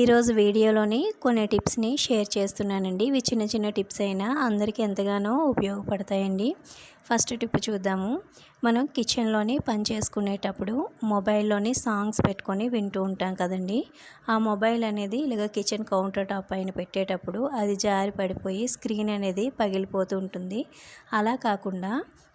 ఈరోజు వీడియోలోని కొన్ని టిప్స్ని షేర్ చేస్తున్నానండి. ఇవి చిన్న చిన్న టిప్స్ అయినా అందరికీ ఎంతగానో ఉపయోగపడతాయండి. ఫస్ట్ టిప్ చూద్దాము. మనం కిచెన్లోని పని చేసుకునేటప్పుడు మొబైల్లోని సాంగ్స్ పెట్టుకొని వింటూ ఉంటాం కదండి. ఆ మొబైల్ అనేది ఇలాగ కిచెన్ కౌంటర్ టాప్ పైన పెట్టేటప్పుడు అది జారి పడిపోయి స్క్రీన్ అనేది పగిలిపోతూ ఉంటుంది. అలా కాకుండా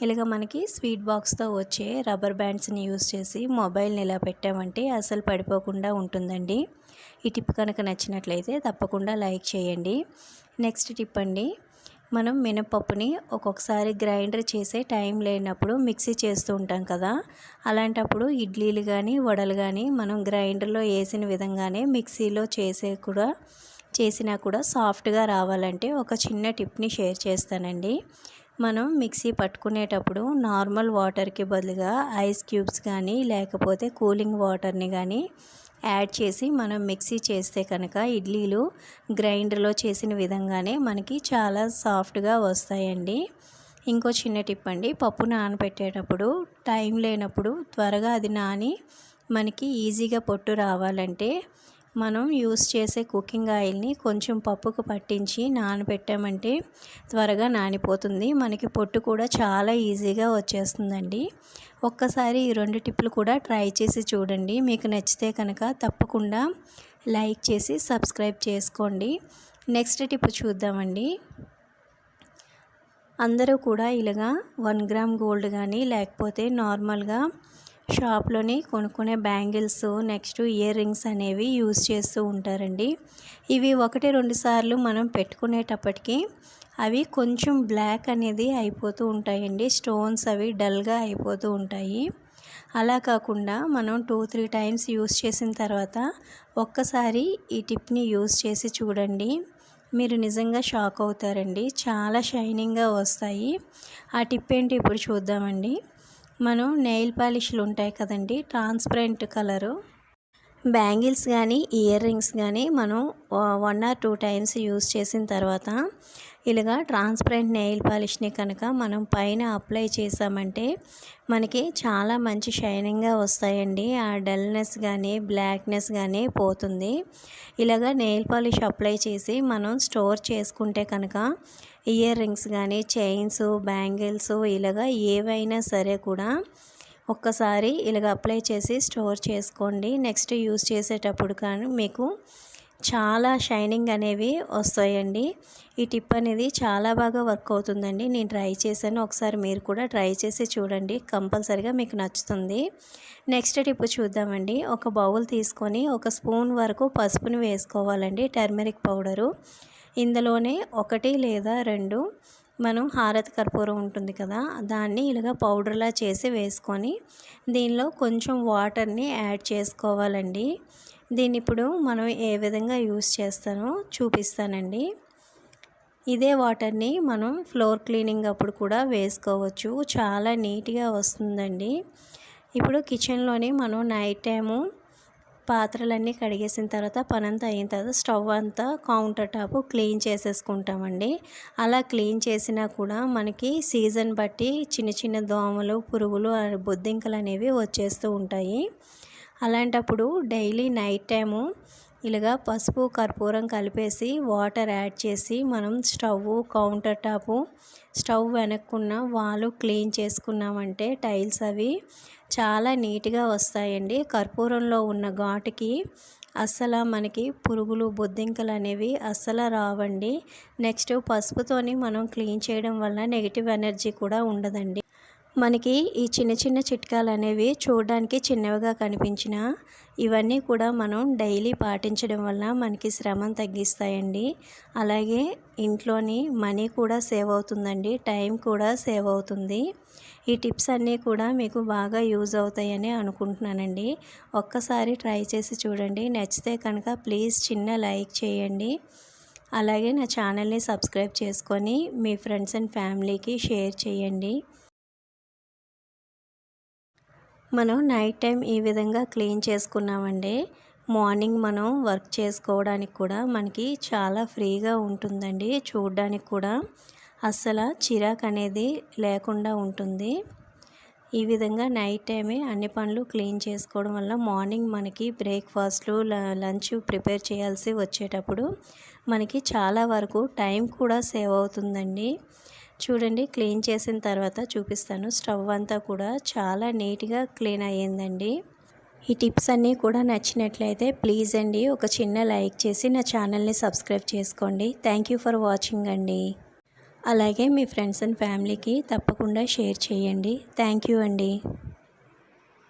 ఇలాగ మనకి స్వీట్ బాక్స్తో వచ్చే రబ్బర్ బ్యాండ్స్ని యూస్ చేసి మొబైల్ని ఇలా పెట్టామంటే అసలు పడిపోకుండా ఉంటుందండి. ఈ టిప్ కనుక నచ్చినట్లయితే తప్పకుండా లైక్ చేయండి. నెక్స్ట్ టిప్ అండి మనం మినపప్పుని ఒక్కొక్కసారి గ్రైండర్ చేసే టైం లేనప్పుడు మిక్సీ చేస్తూ ఉంటాం కదా అలాంటప్పుడు ఇడ్లీలు కానీ వడలు కానీ మనం గ్రైండర్లో వేసిన విధంగానే మిక్సీలో చేసే కూడా చేసినా కూడా సాఫ్ట్గా రావాలంటే ఒక చిన్న టిప్ని షేర్ చేస్తానండి. మనం మిక్సీ పట్టుకునేటప్పుడు నార్మల్ వాటర్కి బదులుగా ఐస్ క్యూబ్స్ కానీ లేకపోతే కూలింగ్ వాటర్ని కానీ యాడ్ చేసి మనం మిక్సీ చేస్తే కనుక ఇడ్లీలు గ్రైండర్లో చేసిన విధంగానే మనకి చాలా సాఫ్ట్గా వస్తాయండి. ఇంకో చిన్న టిప్ అండి పప్పు నానబెట్టేటప్పుడు టైం లేనప్పుడు త్వరగా అది నాని మనకి ఈజీగా పొట్టు రావాలంటే మనం యూస్ చేసే కుకింగ్ ఆయిల్ని కొంచెం పప్పుకు పట్టించి నానబెట్టామంటే త్వరగా నానిపోతుంది. మనకి పొట్టు కూడా చాలా ఈజీగా వచ్చేస్తుందండి. ఒక్కసారి ఈ రెండు టిప్లు కూడా ట్రై చేసి చూడండి. మీకు నచ్చితే కనుక తప్పకుండా లైక్ చేసి సబ్స్క్రైబ్ చేసుకోండి. నెక్స్ట్ టిప్ చూద్దామండి. అందరూ కూడా ఇలాగా వన్ గ్రామ్ గోల్డ్ కానీ లేకపోతే నార్మల్గా షాప్లోని కొనుక్కునే బ్యాంగిల్స్ నెక్స్ట్ ఇయర్ రింగ్స్ అనేవి యూజ్ చేస్తూ ఉంటారండి. ఇవి ఒకటి రెండు సార్లు మనం పెట్టుకునేటప్పటికి అవి కొంచెం బ్లాక్ అనేది అయిపోతూ ఉంటాయండి. స్టోన్స్ అవి డల్గా అయిపోతూ ఉంటాయి. అలా కాకుండా మనం టూ త్రీ టైమ్స్ యూస్ చేసిన తర్వాత ఒక్కసారి ఈ టిప్ని యూస్ చేసి చూడండి. మీరు నిజంగా షాక్ అవుతారండి. చాలా షైనింగ్గా వస్తాయి. ఆ టిప్ ఏంటి ఇప్పుడు చూద్దామండి. మనం నెయిల్ పాలిష్లు ఉంటాయి కదండి ట్రాన్స్పరెంట్ కలరు బ్యాంగిల్స్ కానీ ఇయర్ రింగ్స్ కానీ మనం one or two times use చేసిన తర్వాత ఇలాగా ట్రాన్స్పరెంట్ నెయిల్ పాలిష్ని కనుక మనం పైన అప్లై చేసామంటే మనకి చాలా మంచి షైనింగ్గా వస్తాయండి. ఆ డల్నెస్ కానీ బ్లాక్నెస్ కానీ పోతుంది. ఇలాగా నెయిల్ పాలిష్ అప్లై చేసి మనం స్టోర్ చేసుకుంటే కనుక ఇయర్ రింగ్స్ కానీ చైన్స్ బ్యాంగిల్స్ ఇలాగా ఏవైనా సరే కూడా ఒక్కసారి ఇలాగ అప్లై చేసి స్టోర్ చేసుకోండి. నెక్స్ట్ యూస్ చేసేటప్పుడు కానీ మీకు చాలా షైనింగ్ అనేవి వస్తాయండి. ఈ టిప్ అనేది చాలా బాగా వర్క్ అవుతుందండి. నేను ట్రై చేశాను. ఒకసారి మీరు కూడా ట్రై చేసి చూడండి. కంపల్సరిగా మీకు నచ్చుతుంది. నెక్స్ట్ టిప్ చూద్దామండి. ఒక బౌల్ తీసుకొని ఒక స్పూన్ వరకు పసుపుని వేసుకోవాలండి. Turmeric powder. ఇందులోనే ఒకటి లేదా రెండు మనం హారతి కర్పూరం ఉంటుంది కదా దాన్ని ఇలాగ పౌడర్లా చేసి వేసుకొని దీనిలో కొంచెం వాటర్ని యాడ్ చేసుకోవాలండి. దీన్ని ఇప్పుడు మనం ఏ విధంగా యూస్ చేస్తానో చూపిస్తానండి. ఇదే వాటర్ని మనం ఫ్లోర్ క్లీనింగ్ అప్పుడు కూడా వేసుకోవచ్చు. చాలా నీట్గా వస్తుందండి. ఇప్పుడు కిచెన్లోని మనం నైట్ టైము పాత్రలన్నీ కడిగేసిన తర్వాత పనంతా అయిన తర్వాత స్టవ్ అంతా కౌంటర్ టాప్ క్లీన్ చేసేసుకుంటామండి. అలా క్లీన్ చేసినా కూడా మనకి సీజన్ బట్టి చిన్న చిన్న దోమలు పురుగులు బొద్దింకలు అనేవి వచ్చేస్తూ ఉంటాయి. అలాంటప్పుడు డైలీ నైట్ టైము ఇలాగా పసుపు కర్పూరం కలిపేసి వాటర్ యాడ్ చేసి మనం స్టవ్ కౌంటర్ టాపు స్టవ్ వెనక్కున్న వాళ్ళు క్లీన్ చేసుకున్నామంటే టైల్స్ అవి చాలా నీట్గా వస్తాయండి. కర్పూరంలో ఉన్న ఘాటుకి అస్సలు మనకి పురుగులు బొద్దింకలు అనేవి అస్సలు రావండి. నెక్స్ట్ పసుపుతోని మనం క్లీన్ చేయడం వల్ల నెగిటివ్ ఎనర్జీ కూడా ఉండదండి. మనకి ఈ చిన్న చిన్న చిట్కాలు అనేవి చూడడానికి చిన్నవిగా కనిపించిన ఇవన్నీ కూడా మనం డైలీ పాటించడం వల్ల మనకి శ్రమం తగ్గిస్తాయండి. అలాగే ఇంట్లోని మనీ కూడా సేవ్ అవుతుందండి. టైం కూడా సేవ్ అవుతుంది. ఈ టిప్స్ అన్నీ కూడా మీకు బాగా యూజ్ అవుతాయని అనుకుంటున్నానండి. ఒక్కసారి ట్రై చేసి చూడండి. నచ్చితే కనుక ప్లీజ్ చిన్న లైక్ చేయండి. అలాగే నా ఛానల్ని సబ్స్క్రైబ్ చేసుకొని మీ ఫ్రెండ్స్ అండ్ ఫ్యామిలీకి షేర్ చేయండి. మనం నైట్ టైం ఈ విధంగా క్లీన్ చేసుకున్నామండి మార్నింగ్ మనం వర్క్ చేసుకోవడానికి కూడా మనకి చాలా ఫ్రీగా ఉంటుందండి చూడడానికి కూడా. అస్సలు చిరాకు అనేది లేకుండా ఉంటుంది. ఈ విధంగా నైట్ టైమే అన్ని పనులు క్లీన్ చేసుకోవడం వల్ల మార్నింగ్ మనకి బ్రేక్ఫాస్ట్లు లంచ్ ప్రిపేర్ చేయాల్సి వచ్చేటప్పుడు మనకి చాలా వరకు టైం కూడా సేవ్ అవుతుందండి. చూడండి క్లీన్ చేసిన తర్వాత చూపిస్తాను. స్టవ్ అంతా కూడా చాలా నీట్గా క్లీన్ అయ్యిందండి. ఈ టిప్స్ అన్నీ కూడా నచ్చినట్లయితే ప్లీజ్ అండి ఒక చిన్న లైక్ చేసి నా ఛానల్ని సబ్స్క్రైబ్ చేసుకోండి. థ్యాంక్ యూ ఫర్ వాచింగ్ అండి. అలాగే మీ ఫ్రెండ్స్ అండ్ ఫ్యామిలీకి తప్పకుండా షేర్ చేయండి. థ్యాంక్ యూ అండి.